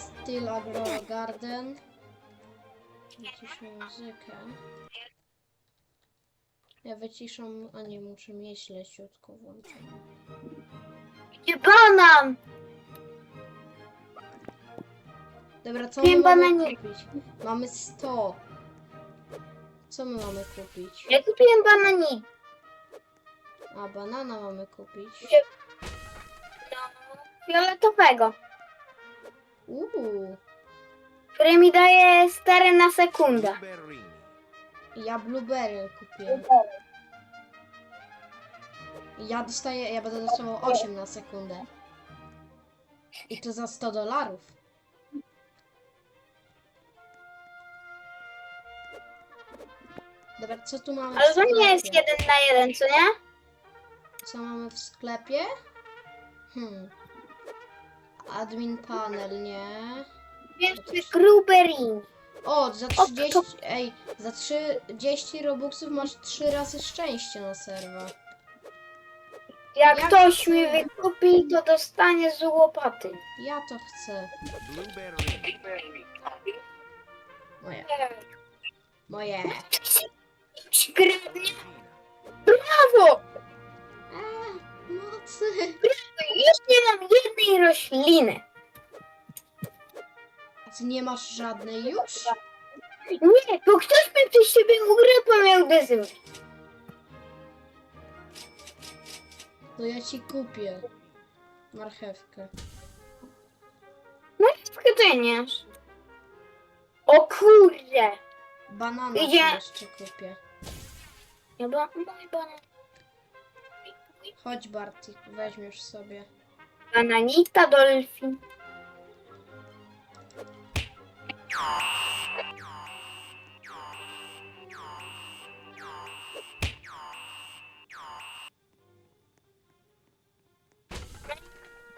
Steel Agro Garden. Wyciszę muzykę. Ja wyciszam, a nie muszę mieć leciutko włączone. Gdzie banan? Dobra, co my Wiem, mamy bananie. kupić? Mamy 100. Co my mamy kupić? Ja kupiłem bananik. A, banana mamy kupić. No, fioletowego, Uuu, który mi daje 4 na sekundę. Ja blueberry kupiłem. Ja dostaję, ja będę dostawał 8 na sekundę. I to za 100 dolarów. Dobra, co tu mamy Ale to nie jest jeden na jeden, co nie? Co mamy w sklepie? Hmm. Admin panel, nie. Pierwszy gruberin. O, za O, 30, to- ej, za 30 robuxów masz 3 razy szczęście na serwa. Jak Ja ktoś chcę. mi wykupi, to dostanie z łopaty. Ja to chcę. Moje. Moje. Skrytnie. Brawo! A, mocy. Już nie mam jednej rośliny. A ty nie masz żadnej już? Nie, bo ktoś mi przez siebie ugrypał miał dezymy. To ja ci kupię. Marchewkę. No i nie. O kurde. Banana Idzie. ci jeszcze kupię. Ja mój banan. Chodź Bartik, weźmiesz sobie. Bananita dolfin.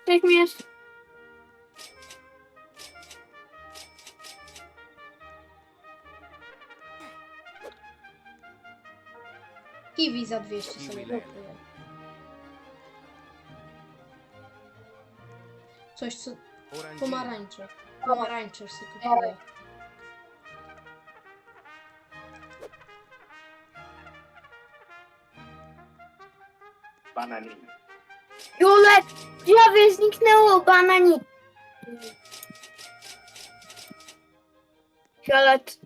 Coś mi jest. Kiwi za 200 Kiwi sobie kupuję. Coś co... Pomarańcze. Pomarańcze sobie kupuję. Bananina. Julek, drzewie zniknęło bananit. Fiolet.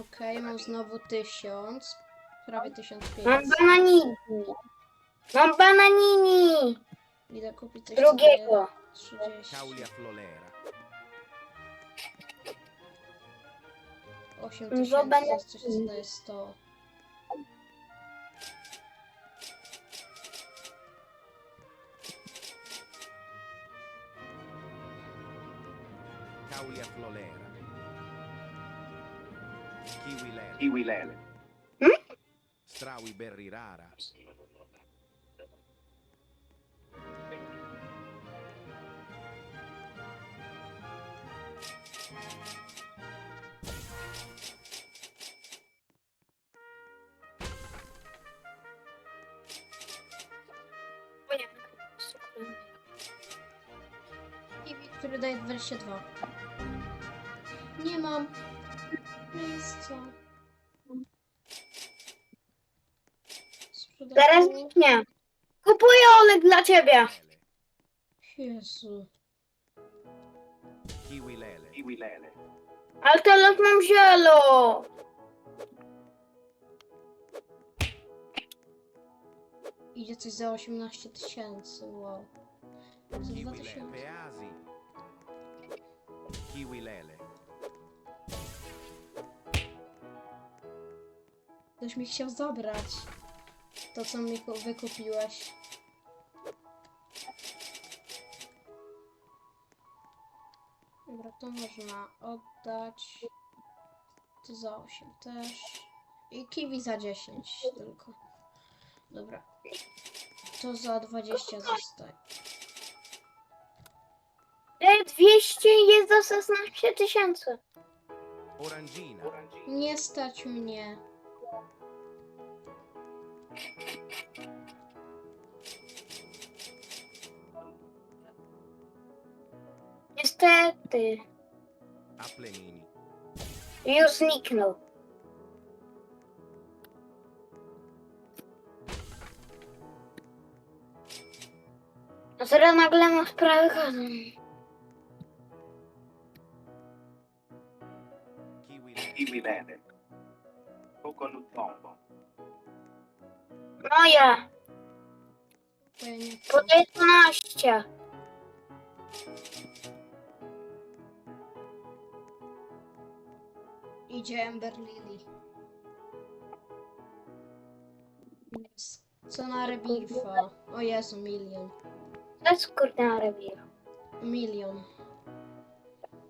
Okej, mam znowu 1000. Prawie Mam 1500. bananini. Mam bananini. Idę kupić coś Drugiego. 30. Caulia flolera. 8000 Zobacz, to jest coś co daje 100. Caulia flolera. Kiwi lele. Kiwi lele. Strawi berry rara. Który daje 22. Nie mam miejsca. Sprzedaż Zaraz było- zniknie. Kupuję Olek dla ciebie. Jezu. Kiwi lele. Kiwi lele. Ale teraz mam zielo. Idzie coś za 18 tysięcy, wow. Za Kiwi 2000. lele. Peasi. Kiwi lele. Ktoś mi chciał zabrać to, co mi ku- wykupiłeś. To można oddać. To za 8 też. I kiwi za 10 tylko. Dobra. To za 20 zostaje. E, 200 jest za 16 tysięcy. Orangina. Nie stać mnie. Niestety. Już zniknął. Teraz nagle ma sprawę chodzą. Kiwi Kiwi Verde. Coconut Bombo. Moja, po 11. Idzie Ember Lily. Co na rebirfa? O Jezu, milion. To jest kurde na rewir. Milion.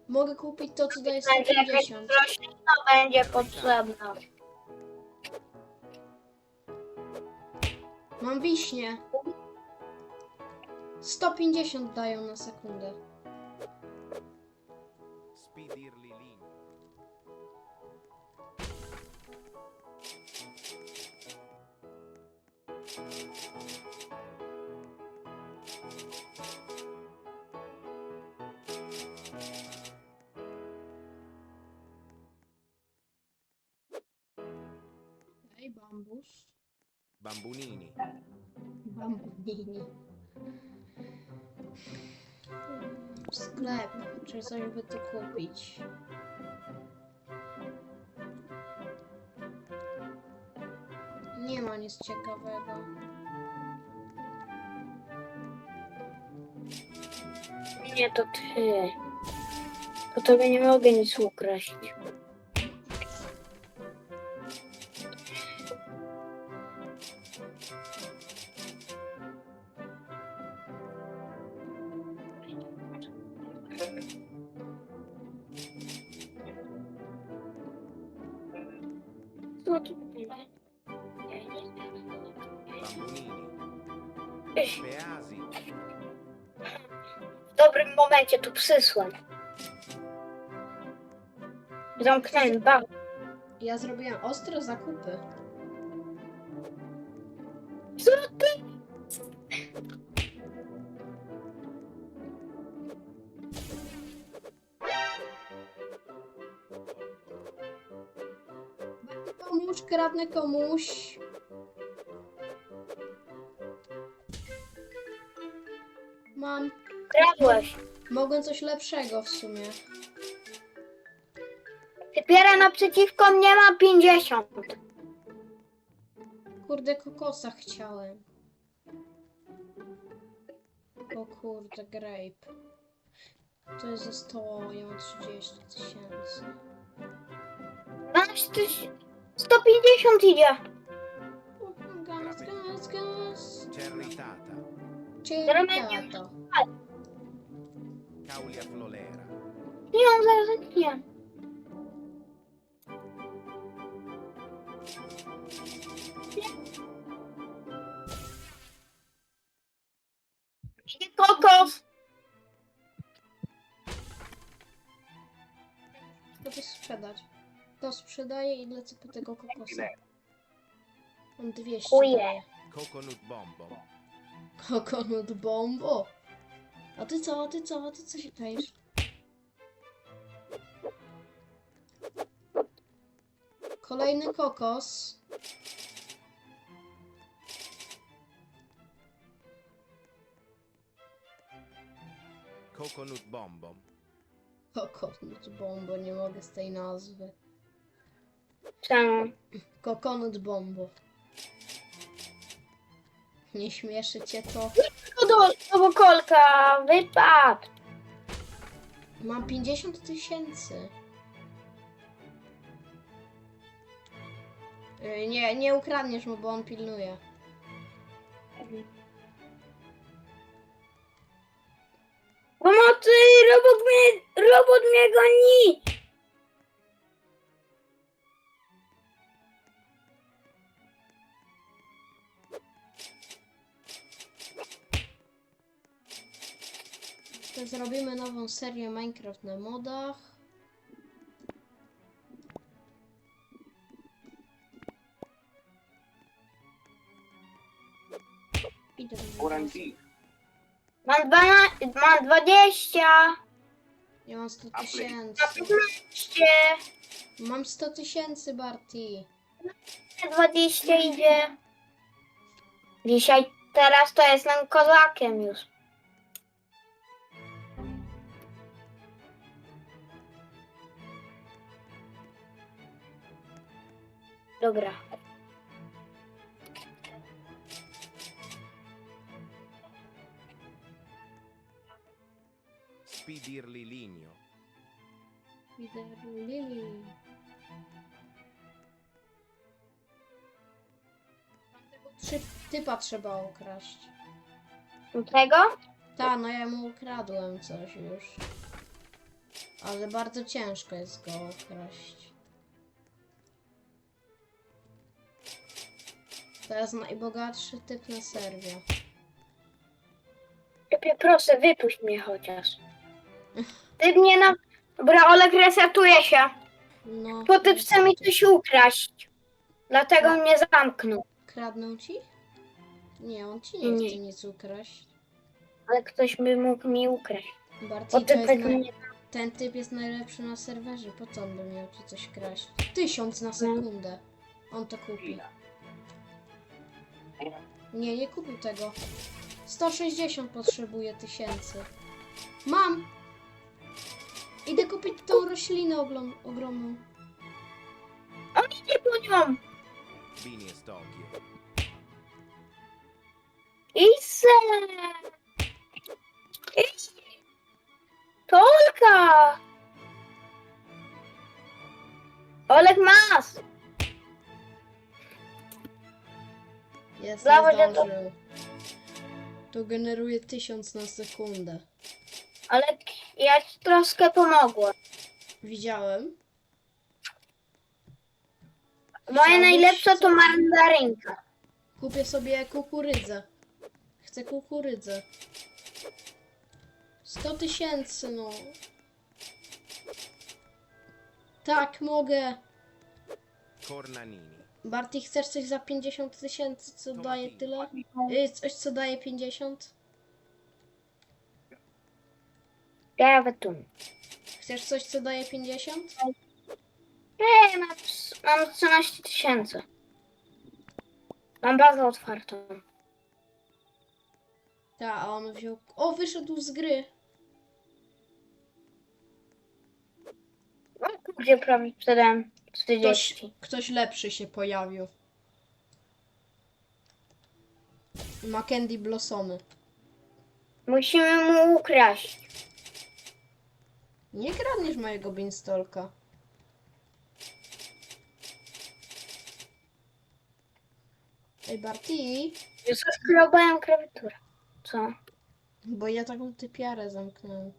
Mogę kupić to, co daje Będzie jakaś 150. roślina będzie potrzebna. Mam wiśnie. 150 dają na sekundę. Spidirli Lini, Ej, bambus. Bambunini, Bambunini. Sklep. Czy coś by tu kupić? Nie ma nic ciekawego. Nie, to ty. Po tobie nie mogę nic ukraść. Co tu? W dobrym momencie tu przysłam. Zamknąłem bał. Ja zrobiłem ostre zakupy. Co ty? Komuś, kradnę komuś. Mam. Kradłeś. Mogłem coś lepszego w sumie. Typiera naprzeciwko mnie ma 50. Kurde, kokosa chciałem. O kurde, grape. To jest ze 100, ja mam 30 tysięcy. 12 tyś... 150 idzie. Gaz, gaz, gaz. Cerritata, Ciekawe to. Caulia Flolera, Nie, on zaraz nie. Idzie kokos. To to sprzedać. To sprzedaję i lecę po tego kokosa. On 200 Chuje. daje. Coconut Bombo, Kokonut bombo. A ty co, a ty co, a ty co się dajesz? Kolejny kokos. Coconut Bombo, Kokonut bombo, nie mogę z tej nazwy. Czemu? Kokonut bombo. Nie śmieszy cię to? Kolka, wypad. Mam 50 tysięcy. Y, Nie, nie ukradniesz mu, bo on pilnuje. Pomocy, robot mnie, robot mnie goni. Zrobimy nową serię Minecraft na modach. Idę. Mam, 12, mam 20. Ja mam 100 A, tysięcy. Na 15, Mam 100 tysięcy, Barty. 20 idzie. Dzisiaj, teraz to jestem kozakiem już. Dobra. Spidirli. Widzę Lili. Trzy typa trzeba ukraść. Tego? Ta, no ja mu ukradłem coś już. Ale bardzo ciężko jest go okraść. To jest najbogatszy typ na serwie. Lepiej proszę, wypuść mnie chociaż. Ty mnie na... Dobra, Olek resetuje się. No. Bo ty chce mi coś ukraść. Dlatego mnie zamknął. Kradną ci? Nie, on ci nie Nie. chce nic ukraść. Ale ktoś by mógł mi ukraść. Bardziej Bo to ty jest. Ten typ jest najlepszy na serwerze. Po co on by miał ci coś kraść? Tysiąc na sekundę. On to kupi. Nie, nie kupił tego. 160 potrzebuje tysięcy. Mam! Idę kupić tą roślinę oglom- ogromną. On idzie po nią. E! Idź! Tolka! Olek masz! Jest, Brawo, nie że to- zdążył. To generuje tysiąc na sekundę. Ale ja ci troszkę pomogłem. Widziałem. Moja Chciałbyś najlepsza to mandarynka. Kupię sobie kukurydzę. Chcę kukurydzę. 100 tysięcy, no. Tak, mogę. Cornanini. Barty, chcesz coś za 50 tysięcy, co daje tyle? Y, Coś, co daje 50? Ja tu. Chcesz coś, co daje 50? Ej, mam, mam 13 tysięcy. Mam bazę otwartą. Tak, a on wziął... O, wyszedł z gry. Gdzie prawie sprzedałem Ktoś, 40. ktoś lepszy się pojawił. Ma Candy Blossomy. Musimy mu ukraść. Nie kradniesz mojego Beanstalka. Ej, Barty, Już skrobałem klawiaturę. Co? bo ja taką typiarę zamknąłem.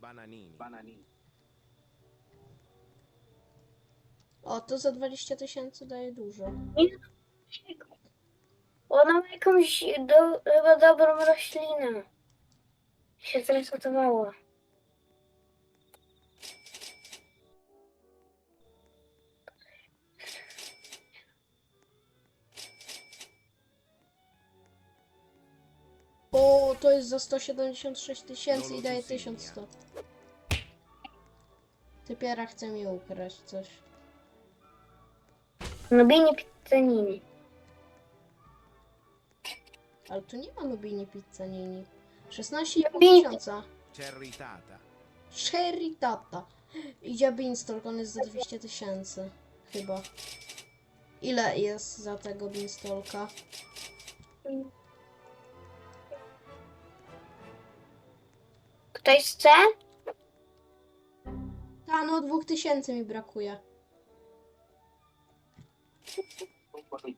Bananini. Bananini. O, to za 20 tysięcy daje dużo. Ona ma jakąś do, chyba dobrą roślinę. Się zresetowało. O, to jest za 176 tysięcy i daje 1100. Typiara chce mi ukraść coś. Nubini pizzanini. Ale tu nie ma Nubini Pizzanini. 16,5 Nubini. tysiąca. Cerritata. Cherry Tata. Idzie Beanstalk, on jest za 200 tysięcy. Chyba. Ile jest za tego Beanstalka? Ktoś chce? Ta, no 2000 mi brakuje.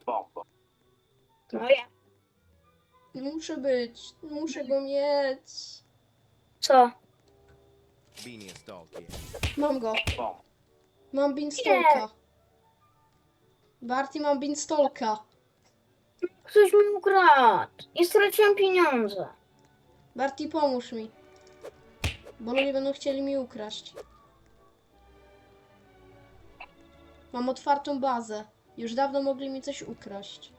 Bombo. No ja. Muszę być. Muszę go mieć. Co? E stocchie. Mam go. Bombo. Mam Beanstalka. Barty, mam Beanstalka. Ktoś mi ukradł. I straciłem pieniądze. Barty, pomóż mi. Bo ludzie będą chcieli mi ukraść. Mam otwartą bazę. Już dawno mogli mi coś ukraść.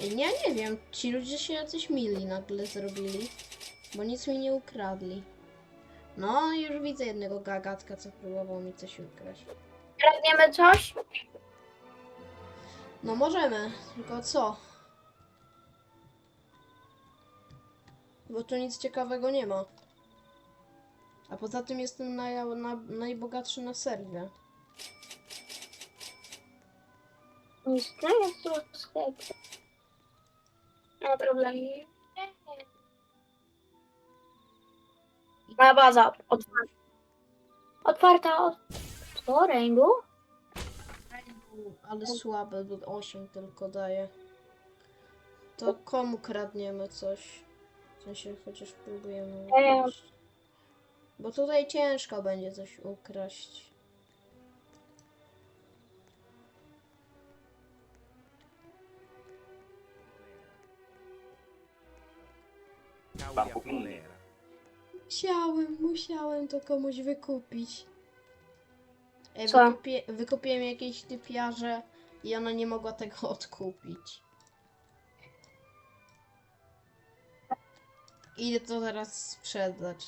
Ja nie wiem, ci ludzie się jacyś mili nagle zrobili, bo nic mi nie ukradli. No, już widzę jednego gagatka, co próbował mi coś ukraść. Kradniemy coś? No możemy, tylko co? Bo tu nic ciekawego nie ma. A poza tym jestem naj, na, najbogatszy na serwie. Nie jest tu sklepie. Nie ma problemu. Moja baza otwarta. Otwarta od... Co? Rainbow? Ale słabe, bo 8 tylko daje. To komu kradniemy coś? W sensie chociaż próbujemy Eee. Bo tutaj ciężko będzie coś ukraść. Musiałem, musiałem to komuś wykupić. Ej, Co? wykupię, wykupiłem jakieś typiarze i ona nie mogła tego odkupić. Idę to teraz sprzedać.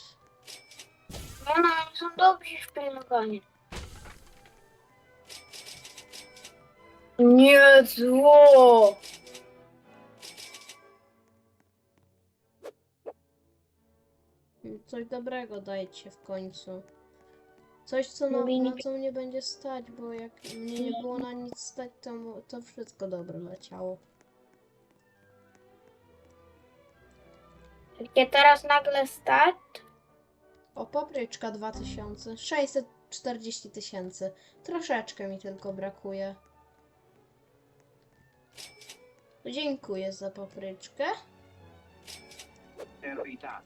Nie no, oni są dobrzy w pilnowaniu. Nie, zło! Coś dobrego dajcie w końcu. Coś, co na, na co mnie będzie stać, bo jak mnie nie było na nic stać, to, to wszystko dobre leciało. Jakie teraz nagle stać? O, papryczka 2000, 640 tysięcy. Troszeczkę mi tylko brakuje. Dziękuję za papryczkę. Irritato.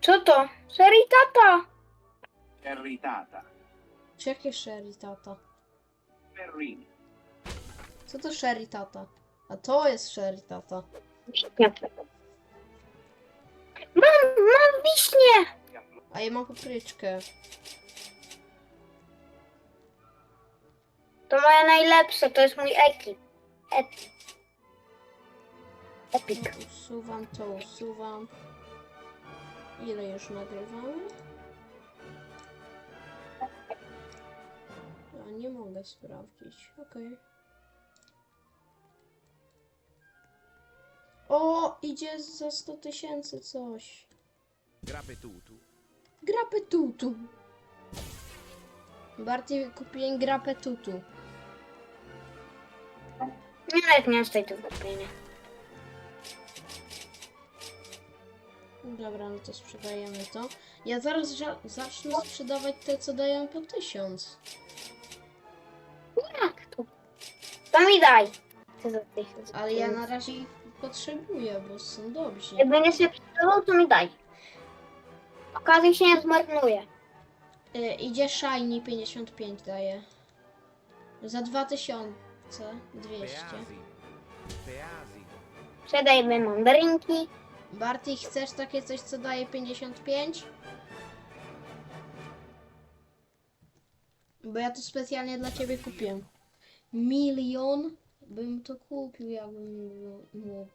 Co to? Serii tata! Irritata. Czy jakie sherry tata? Ferrini. Co to sherry tata? A to jest sherry tata. Mam, mam wiśnie! A ja mam papryczkę. To moja najlepsza, to jest mój epic. Epic. Epic. No, usuwam to, usuwam. Ile już nagrywamy? A nie mogę sprawdzić. Okej. O, idzie za 100 tysięcy coś. Grapetutu. Grapę tutu. Bardziej kupiłem grapę tutu. Nie, nawet nie stoi to kupienie. Dobra, no to sprzedajemy to. Ja zaraz ża- zacznę sprzedawać te, co dają po 1000. Jak to? To mi daj. Co za tysiąc? Ale ja na razie ich potrzebuję, bo są dobrzy. Jak będziesz się przydawał, to mi daj. Okazji się nie zmarnuje. Y, idzie Shiny 55 daje. Za 2200. Peasi. Peasi. Sprzedajmy mandarynki. Barty, chcesz takie coś, co daje 55? Bo ja to specjalnie dla ciebie kupiłem. Milion bym to kupił, jakbym mógł.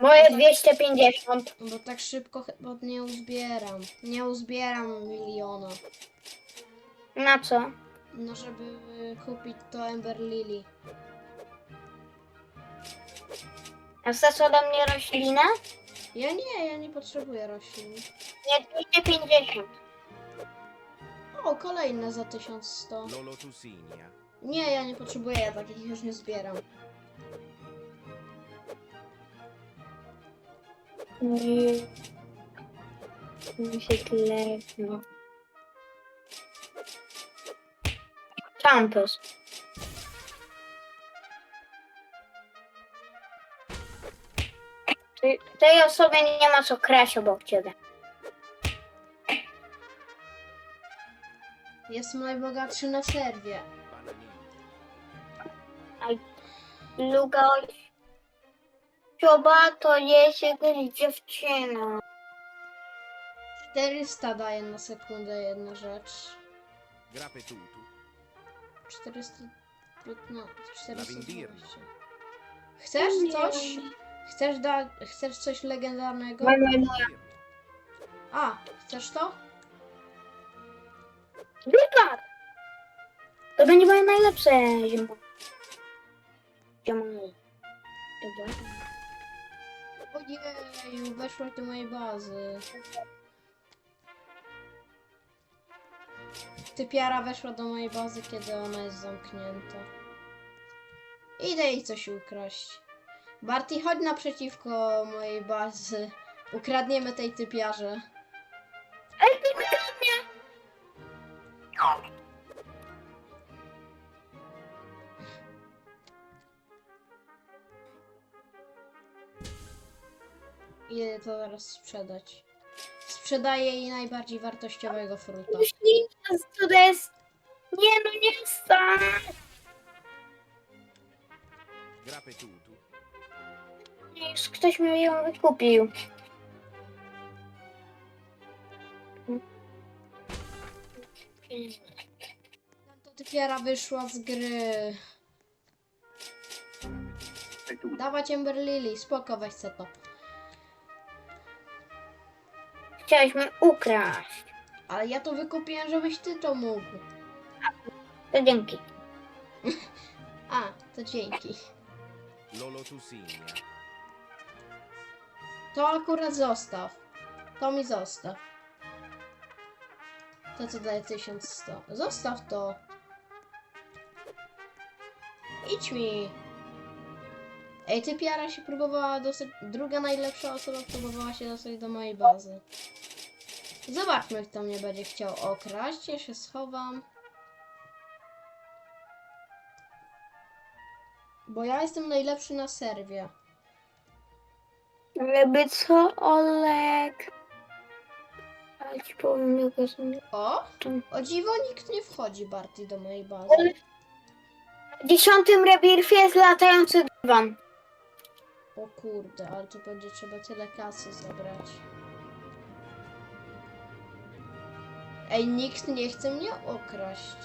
Moje 250. Bo tak szybko chyba nie uzbieram. Nie uzbieram miliona. Na co? No, żeby kupić to Ember Lily. A chcesz ode mnie roślinę? Ja nie, ja nie potrzebuję roślin. Nie, 250. O, kolejne za 1100. Lolotusinia. Nie, ja nie potrzebuję, ja takich już nie zbieram. Nie. Mi się klepno. Campus. Ty- Tej osobie nie ma co kraść obok ciebie. Jestem najbogatszy na serwie. Luga Cioba to jest jakaś dziewczyna. 400 daje na sekundę jedna rzecz. Grapetutu. 400 15, 412. Lavindirno. Chcesz coś? Chcesz, da, chcesz coś legendarnego? A, chcesz to? Wilkar! To będzie moje najlepsze zimo. Dobra. Ojeju, weszłaś do mojej bazy. Typiara weszła do mojej bazy, kiedy ona jest zamknięta. Idę jej coś ukraść. Barty, chodź naprzeciwko mojej bazy. Ukradniemy tej typiarze. Ej, ty mnie! Idę to zaraz sprzedać. Sprzedaję jej najbardziej wartościowego fruta. To jest? Nie, no nie stać! Grapetutu. Już ktoś mi ją wykupił. To typiara wyszła z gry. Dawać Ember Lily, spoko, weź se to. Chciałeś mi ukraść. Ale ja to wykupiłem, żebyś ty to mógł. To dzięki. A, to dzięki. To akurat zostaw. To mi zostaw. To co daje 1100. Zostaw to. Idź mi. Ej, ty Piara się próbowała dostać. Druga najlepsza osoba próbowała się dostać do mojej bazy. Zobaczmy, kto mnie będzie chciał okraść. Ja się schowam. Bo ja jestem najlepszy na serwie. Jakby co, Olek? Ale ci powiem, jak są... O! O dziwo nikt nie wchodzi Barty do mojej bazy. W dziesiątym rebirfie jest latający dywan. O kurde, ale tu będzie trzeba tyle kasy zabrać. Ej, nikt nie chce mnie okraść.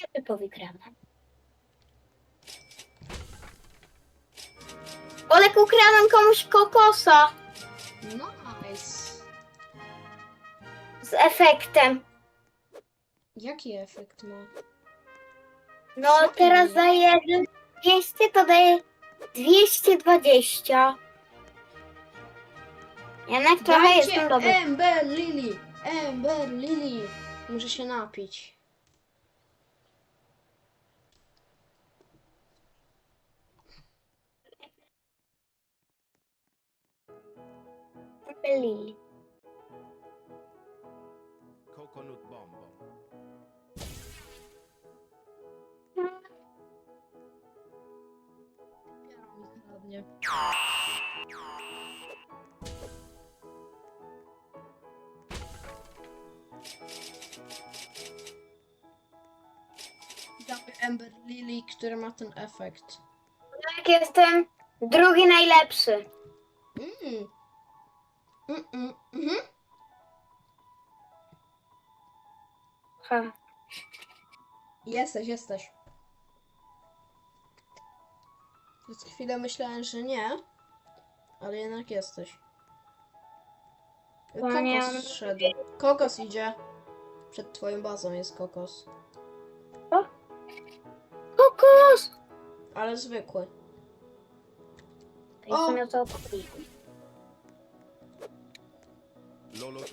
Ja typowi kramę. Olek, ukradłem komuś kokosa Nice. z efektem. Jaki efekt ma? No Fajnie. teraz za jeden 200 to daje 220. Jednak trochę Dajcie jestem dobry. Ember Lily! Ember Lily! Muszę się napić. Lili. Coconut kradnie. Damy Ember Lily, który ma ten efekt. Jak jestem drugi najlepszy. Mm. Mm, mm, mhm. Ha. Jesteś, jesteś. Przez chwilę myślałem, że nie, ale jednak jesteś. No nie, Kokos on- szedł. Kokos idzie. Przed twoją bazą jest kokos. Kokos! Ale zwykły. O! to.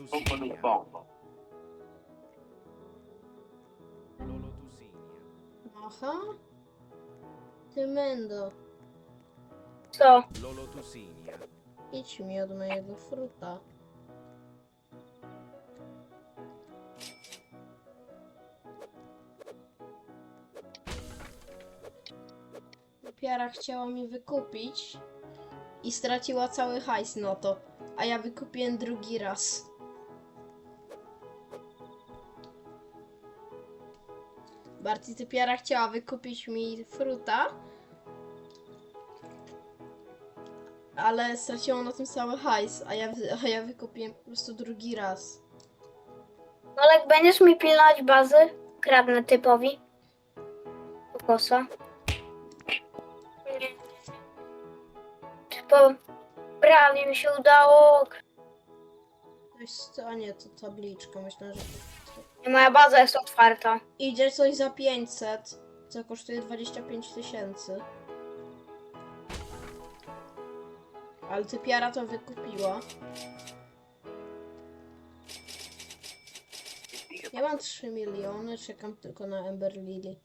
Coconut bonbon. Lolotusinia. Aha. Ty mendo. Co? Lolotusinia. Idź mi od mojego fruta. Piara chciała mi wykupić i straciła cały hajs na to, a ja wykupiłem drugi raz. Barty Typiara chciała wykupić mi fruta, ale straciłam na tym cały hajs, a ja, a ja wykupiłem po prostu drugi raz. Olek, będziesz mi pilnować bazy? Kradnę typowi. kosa. Bo prawie mi się udało. To jest, a nie, to tabliczka, myślę, że... Moja baza jest otwarta. Idzie coś za 500, co kosztuje 25 tysięcy. Ale typiara to wykupiła. Ja mam 3 miliony, czekam tylko na Ember Lily.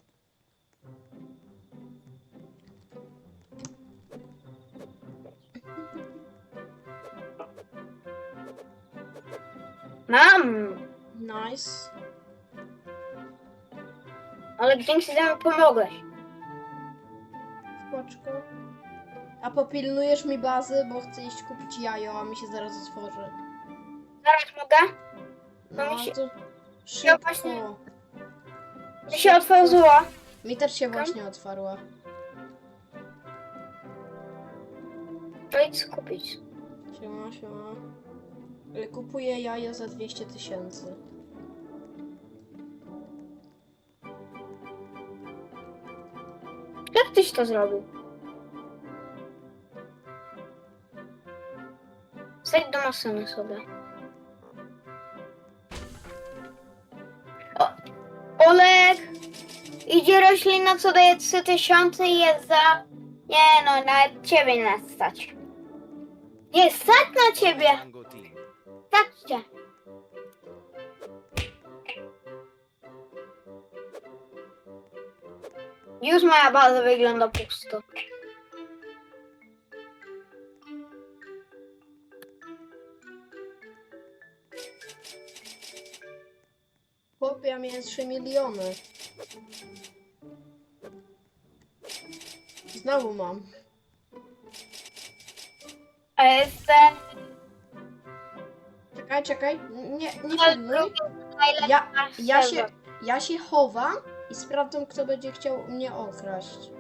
Mam! Nice. Ale dzięki temu pomogłeś. Spoczko. A popilnujesz mi bazy, bo chcę iść kupić jajo, a mi się zaraz otworzy. Zaraz mogę? No mi się- to szybko. właśnie- Mi się otworzyła. Mi też się właśnie otwarła. To idź kupić. Siema, siema. Ale Kupuję jajo za 200 tysięcy. Jak tyś to zrobił? Zejdź do maszyny sobie. O, Olek! Idzie roślina, co daje 3000 i jest za... Nie no, nawet ciebie nie stać. Nie stać na ciebie! Team. Staćcie! Już moja baza wygląda pusto. 3 miliony. Znowu mam. A jestem... Czekaj, czekaj. Nie, nie najlepszy Ja, ja, się, ja się chowam i sprawdzam, kto będzie chciał mnie okraść.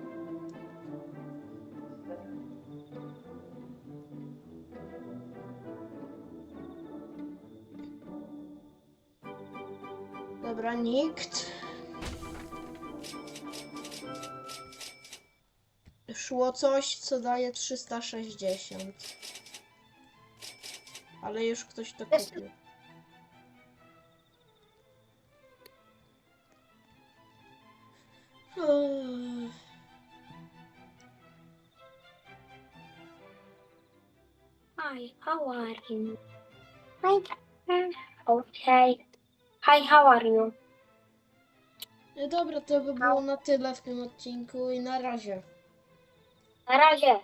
Dobra, nikt. Szło coś, co daje 360. Ale już ktoś to kupił. Uff. Hi, how are you? Okay. Hi, how are you? No Dobra, to by było na tyle w tym odcinku i na razie. Na razie.